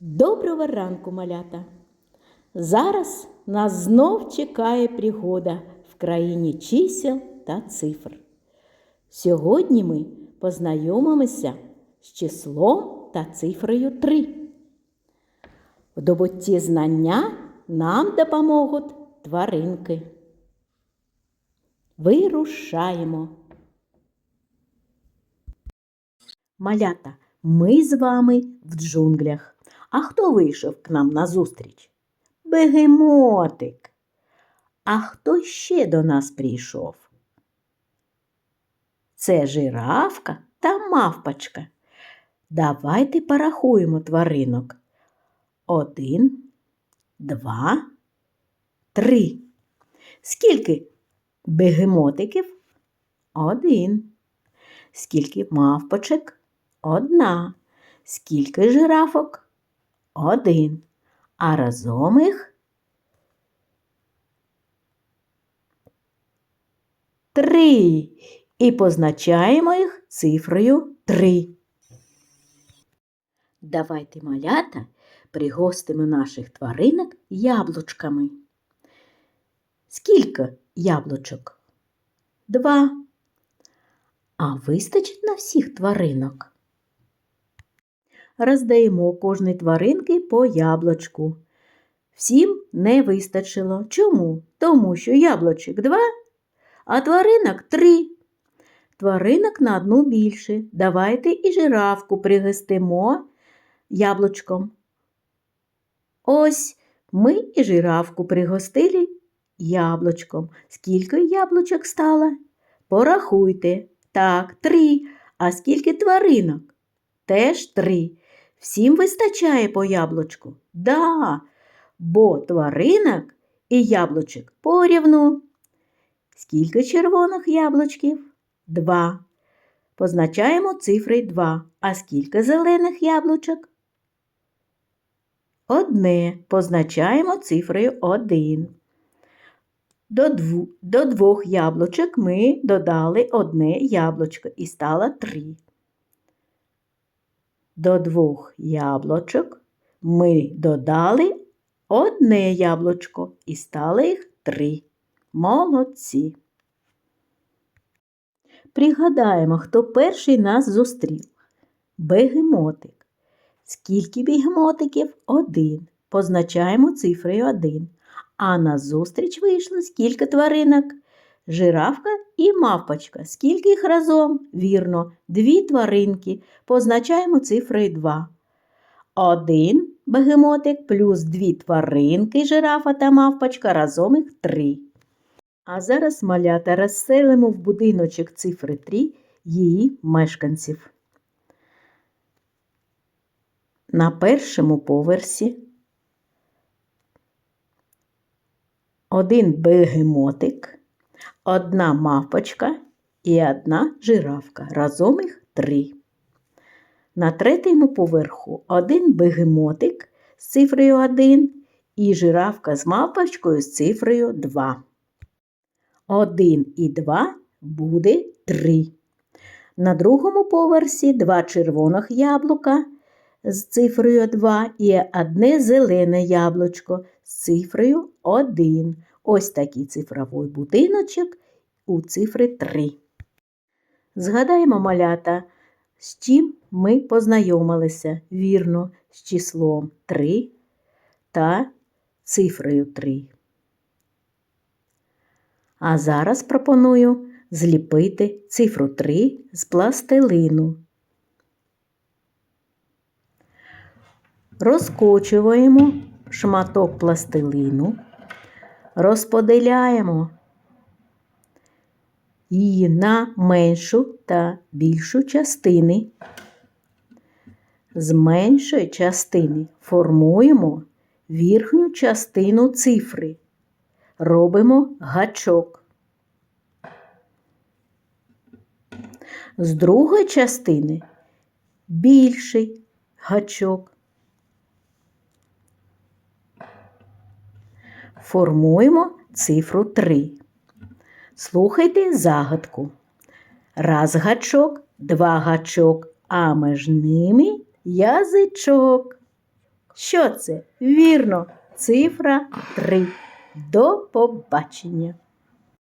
Доброго ранку, малята! Зараз нас знов чекає пригода в країні чисел та цифр. Сьогодні ми познайомимося з числом та цифрою 3. В добутті знання нам допоможуть тваринки. Вирушаємо. Малята, ми з вами в джунглях. А хто вийшов к нам назустріч? Бегемотик. А хто ще до нас прийшов? Це жирафка та мавпочка. Давайте порахуємо тваринок. Один, два, три. Скільки бегемотиків? Один. Скільки мавпочок? Одна. Скільки жирафок? Один. А разом їх три. І позначаємо їх цифрою три. Давайте малята пригостимо наших тваринок яблучками. Скільки яблучок? Два. А вистачить на всіх тваринок? Роздаємо кожній тваринки по яблучку. Всім не вистачило. Чому? Тому що яблучок два, а тваринок три. Тваринок на одну більше. Давайте і жирафку пригостимо яблучком. Ось ми і жирафку пригостили яблучком. Скільки яблучок стало? Порахуйте. Так, три. А скільки тваринок? Теж три. Всім вистачає по яблучку? Да, бо тваринок і яблучок порівну. Скільки червоних яблучків? Два. Позначаємо цифри 2. А скільки зелених яблучок? Одне. Позначаємо цифрою 1. До, дву, до двох яблучок ми додали одне яблучко і стало 3. До двох яблучок ми додали одне яблучко і стало їх три. Молодці. Пригадаємо, хто перший нас зустрів. Бегемотик. Скільки бігемотиків? Один. Позначаємо цифрою 1. А назустріч вийшло скільки тваринок? Жирафка і мавпочка. Скільки їх разом? Вірно, дві тваринки. Позначаємо цифрою 2. Один бегемотик плюс дві тваринки, жирафа та мавпочка, разом їх три. А зараз малята розселимо в будиночок цифри 3 її мешканців. На першому поверсі один бегемотик, одна мавпочка і одна жирафка. Разом їх три. На третьому поверху один бегемотик з цифрою 1 і жирафка з мавпочкою з цифрою 2. 1 і 2 буде 3. На другому поверсі два червоних яблука з цифрою 2 і одне зелене яблучко з цифрою 1. Ось такий цифровий будиночок у цифри 3. Згадаємо малята, з чим ми познайомилися вірно з числом 3 та цифрою 3. А зараз пропоную зліпити цифру 3 з пластилину. Розкочуємо шматок пластилину, розподіляємо її на меншу та більшу частини. З меншої частини формуємо верхню частину цифри. Робимо гачок. З другої частини більший гачок. Формуємо цифру 3. Слухайте загадку. Раз гачок, два гачок, а між ними язичок. Що це? Вірно, цифра 3. До побачення!